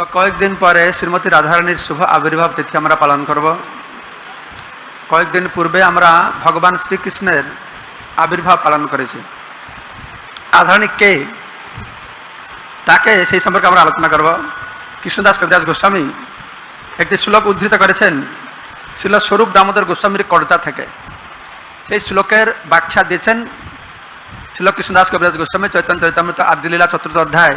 তো কয়েকদিন পরে শ্রীমতী রাধারানীর শুভ আবির্ভাব তিথি আমরা পালন করব। কয়েকদিন পূর্বে আমরা ভগবান শ্রীকৃষ্ণের আবির্ভাব পালন করেছি। রাধারানী কে? তাকে সেই সম্পর্কে আমরা আলোচনা করব। কৃষ্ণদাস কবিদাস গোস্বামী একটি শ্লোক উদ্ধৃত করেছেন, শিল স্বরূপ দামোদর গোস্বামীর কর্জা থেকে। সেই শ্লোকের ব্যাখ্যা দিয়েছেন শিল কৃষ্ণদাস কবিরাজ গোস্বামী, চৈতন্য চৈতামৃত আদিলীলা চতুর্থ অধ্যায়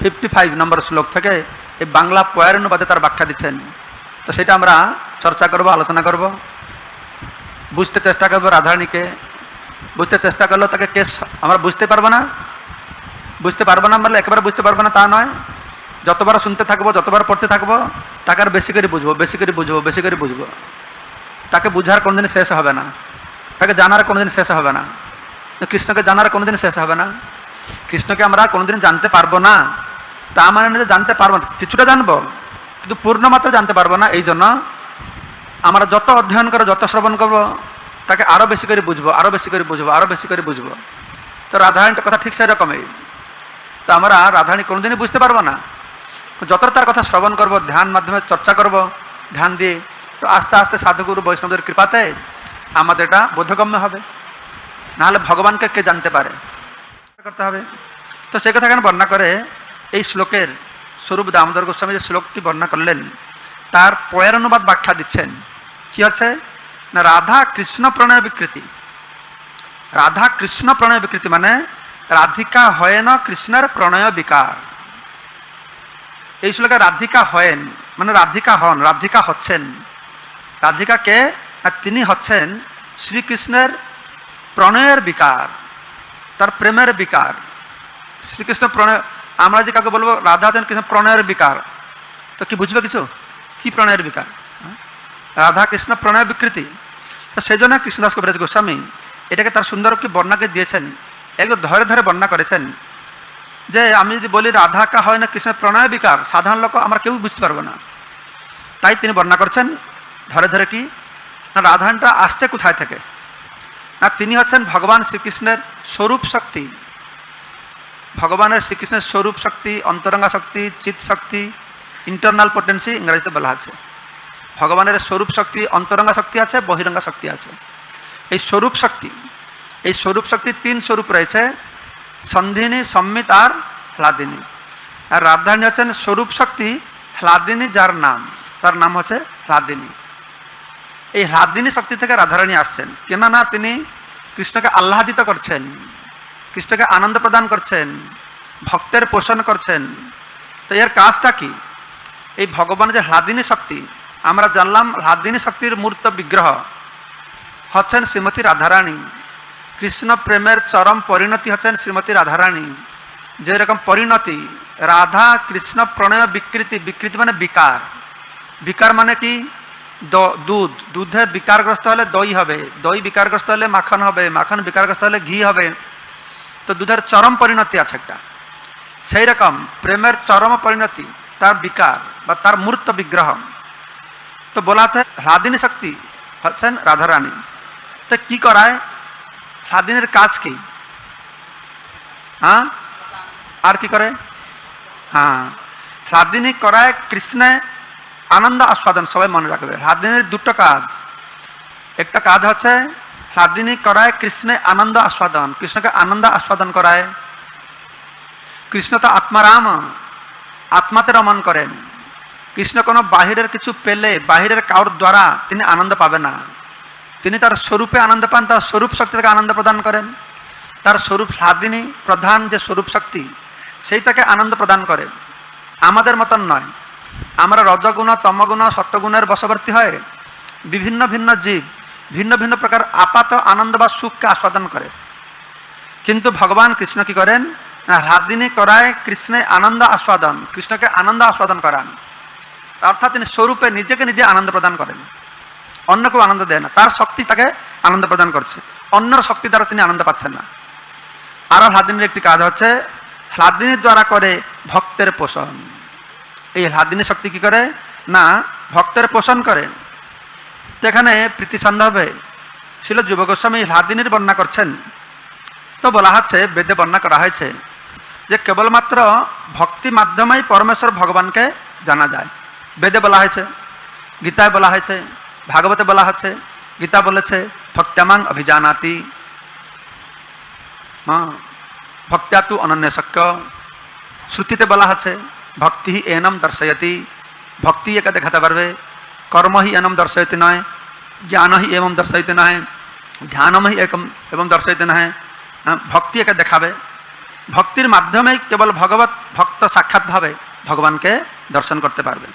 ফিফটি ফাইভ নম্বর শ্লোক থেকে এই বাংলা পয়ারণবাদে তার ব্যাখ্যা দিচ্ছেন। তো সেটা আমরা চর্চা করব, আলোচনা করব। বুঝতে চেষ্টা করব রাধারানীকে। বুঝতে চেষ্টা করলেও তাকে কেস আমরা বুঝতে পারব না। বুঝতে পারব না মানে একেবারে বুঝতে পারব না তা নয়। যতবার শুনতে থাকব, যতবার পড়তে থাকব, তাকে আর বেশি করে বুঝব, বেশি করে বুঝব, বেশি করে বুঝব। তাকে বুঝার কোনোদিন শেষ হবে না। তাকে জানার কোনোদিন শেষ হবে না। কৃষ্ণকে জানার কোনোদিন শেষ হবে না। কৃষ্ণকে আমরা কোনোদিন জানতে পারব না। তা মানে না যে জানতে পারব না, কিছুটা জানব, কিন্তু পূর্ণ মাত্রা জানতে পারব না এই জন্য আমরা যত অধ্যয়ন করব, যত শ্রবণ করব, তাকে আরও বেশি করে বুঝব আরও বেশি করে বুঝব আরও বেশি করে বুঝব। তো রাধারানীটা কথা ঠিক সেরকমই। তো আমরা রাধারানী কোনোদিনই বুঝতে পারব না। যত তার কথা শ্রবণ করব, ধ্যান মাধ্যমে চর্চা করব, ধ্যান দিয়ে, তো আস্তে আস্তে সাধুগুরু বৈষ্ণবদের কৃপাতে আমাদের এটা বোধগম্য হবে। নাহলে ভগবানকে কে জানতে পারে? করতে হবে। তো সে কথা কেন বর্ণনা করে এই শ্লোকের স্বরূপ দামোদর গোস্বামী যে শ্লোকটি বর্ণনা করলেন, তার পয়ের অনুবাদ ব্যাখ্যা দিচ্ছেন। কি হচ্ছে? না, রাধা কৃষ্ণ প্রণয় বিকৃতি। রাধা কৃষ্ণ প্রণয় বিকৃতি মানে রাধিকা হয়েন কৃষ্ণের প্রণয় বিকার। এই শ্লোকে রাধিকা হয়েন মানে রাধিকা হন, রাধিকা হচ্ছেন। রাধিকা কে? তিনি হচ্ছেন শ্রীকৃষ্ণের প্রণয়ের বিকার, তার প্রেমের বিকার। শ্রীকৃষ্ণ প্রণয় আমরা যদি কাউকে বলব, রাধা হচ্ছেন কৃষ্ণ, প্রণয়ের বিকার। তো কি বুঝবে কিছু? কি প্রণয়ের বিকার? হ্যাঁ? রাধা কৃষ্ণ, প্রণয় বিকৃতি। তো সেই জন্য কৃষ্ণদাস কবিরাজ গোস্বামী, এটাকে তার সুন্দর কি বর্ণাকে দিয়েছেন। একদম ধরে ধরে বর্ণনা করেছেন যে, আমি যদি বলি রাধা কা হয় না কৃষ্ণের প্রণয় বিকার, সাধারণ লোক আমরা কেউ বুঝতে পারব না। তাই তিনি বর্ণনা করছেন, ধরে ধরে কি? না, রাধানটা আসছে কোথায় থেকে? না, তিনি হচ্ছেন ভগবান শ্রীকৃষ্ণের স্বরূপ শক্তি। ভগবানের শ্রীকৃষ্ণের স্বরূপ শক্তি, অন্তরঙ্গা শক্তি, চিৎ শক্তি ইন্টারনাল পোটেন্সি ইংরেজিতে বলা আছে। ভগবানের স্বরূপ শক্তি, অন্তরঙ্গা শক্তি আছে, বহিরঙ্গা শক্তি আছে। এই স্বরূপ শক্তি, এই স্বরূপ শক্তির তিন স্বরূপ রয়েছে, সন্ধিনী, সম্মিত আর হ্লাদিনী আর রাধারানী হচ্ছেন স্বরূপ শক্তি হ্লাদিনী যার নাম, তার নাম হচ্ছে হ্লাদিনী এই হ্লাদিনী শক্তি থেকে রাধারানী আসছেন। কেননা তিনি কৃষ্ণকে আহ্লাদিত করছেন। কৃষ্ণকে আনন্দ প্রদান করছেন, ভক্তের পোষণ করছেন। তো এর কাজটা কি? এই ভগবানের যে হ্লাদিনী শক্তি, আমরা জানলাম হ্লাদিনী শক্তির মূর্ত বিগ্রহ হচ্ছেন শ্রীমতী রাধারানী। কৃষ্ণ প্রেমের চরম পরিণতি হচ্ছেন শ্রীমতী রাধারানী। যেরকম পরিণতি, রাধা কৃষ্ণ প্রণয় বিকৃতি বিকৃতি মানে বিকার। বিকার মানে কি? দুধ। দুধে বিকারগ্রস্ত হলে দই হবে। দই বিকারগ্রস্ত হলে মাখন হবে। মাখন বিকারগ্রস্ত হলে ঘি হবে। তো দুধের চরম পরিণতি আছে একটা। সেই রকম প্রেমের চরম পরিণতি, তার বিকার বা তার মূর্ত বিগ্রহ তো বলা আছে হ্লাদিনী শক্তি হচ্ছেন রাধারানী। তো কি করায়? স্বাধীনের কাজ কি? হ্যাঁ? আর কি করে? হ্যাঁ। স্বাধীনী করায় কৃষ্ণে আনন্দ আস্বাদন, সবাই মনে রাখবে। স্বাধীনের দুটো কাজ। একটা কাজ হচ্ছে স্বাধীনী করায় কৃষ্ণে আনন্দ আস্বাদন। কৃষ্ণকে আনন্দ আস্বাদন করায় কৃষ্ণ তো আত্মারাম আত্মাতে রমন করেন কৃষ্ণ কোনো বাহিরের কিছু পেলে বাহিরের কাউর দ্বারা তিনি আনন্দ পাবে না। তিনি তার স্বরূপে আনন্দ পান তার স্বরূপ শক্তি তাকে আনন্দ প্রদান করেন তার স্বরূপ স্বাধীনী প্রধান যে স্বরূপ শক্তি, সেই তাকে আনন্দ প্রদান করে আমাদের মতন নয়। আমরা রজগুণ তমগুণ সত্যগুণের বশবর্তী হয়। বিভিন্ন ভিন্ন জীব ভিন্ন ভিন্ন প্রকার আপাত আনন্দ বা সুখকে আস্বাদন করে। কিন্তু ভগবান কৃষ্ণ কি করেন? না হ্লাদিনী করায় কৃষ্ণে আনন্দ আস্বাদন, কৃষ্ণকে আনন্দ আস্বাদন করান। অর্থাৎ তিনি স্বরূপে নিজেকে নিজে আনন্দ প্রদান করেন। অন্য আনন্দ দেয় না। তার শক্তি তাকে আনন্দ প্রদান করছে। অন্যর শক্তি দ্বারা তিনি আনন্দ পাচ্ছেন না। আরও হ্লাদিনীর একটি কাজ হচ্ছে হ্লাদিনীর দ্বারা করে ভক্তের পোষণ। এই হ্লাদিনী শক্তি কি করে? না, ভক্তের পোষণ করে তো এখানে প্রীতি সন্দর্ভে ছিল যুব গোস্বামী হ্লাদিনীর বর্ণনা করছেন। তো বলা হচ্ছে, বেদে বর্ণনা করা হয়েছে যে কেবলমাত্র ভক্তি মাধ্যমেই পরমেশ্বর ভগবানকে জানা যায়। বেদে বলা হয়েছে, গীতায় বলা হয়েছে, ভাগবতে বলা হচ্ছে, গীতা বলেছে, ভক্ত্যামাং অভিজানাতি। ভক্ত্যা তু অনন্য শক্য শ্রুতিতে বলা আছে ভক্তি এনম দর্শয়তি। ভক্তি একে দেখাতে পারবে কর্ম হি এনম দর্শয়তে নয় ही एवं এমন न নয় ধ্যানম হি একম এবং দর্শয়তে নয় হ্যাঁ, ভক্তি একে দেখাবে ভক্তির মাধ্যমে কেবল ভগবত ভক্ত সাক্ষাৎভাবে ভগবানকে দর্শন করতে পারবে